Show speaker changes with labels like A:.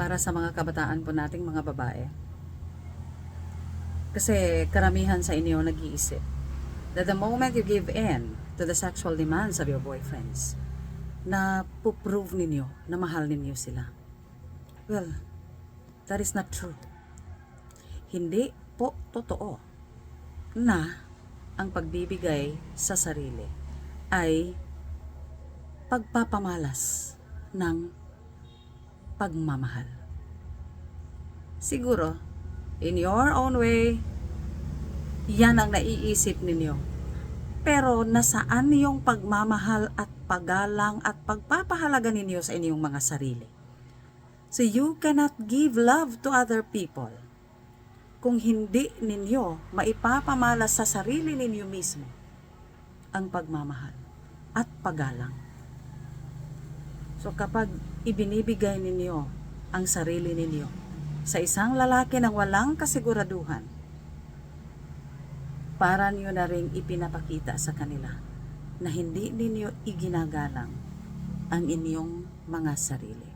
A: para sa mga kabataan po nating mga babae. Kasi karamihan sa inyo nag-iisip that the moment you give in to the sexual demands of your boyfriends, na puprove ninyo na mahal ninyo sila. Well, that is not true. Hindi po totoo na ang pagbibigay sa sarili ay pagpapamalas ng pagmamahal. Siguro, in your own way, yan ang naiisip ninyo. Pero nasaan yung pagmamahal at paggalang at pagpapahalaga ninyo sa inyong mga sarili? So you cannot give love to other people kung hindi ninyo maipapamalas sa sarili ninyo mismo ang pagmamahal at paggalang. So kapag ibinibigay ninyo ang sarili ninyo sa isang lalaki ng walang kasiguraduhan, para niyo na ring ipinapakita sa kanila na hindi ninyo iginagalang ang inyong mga sarili.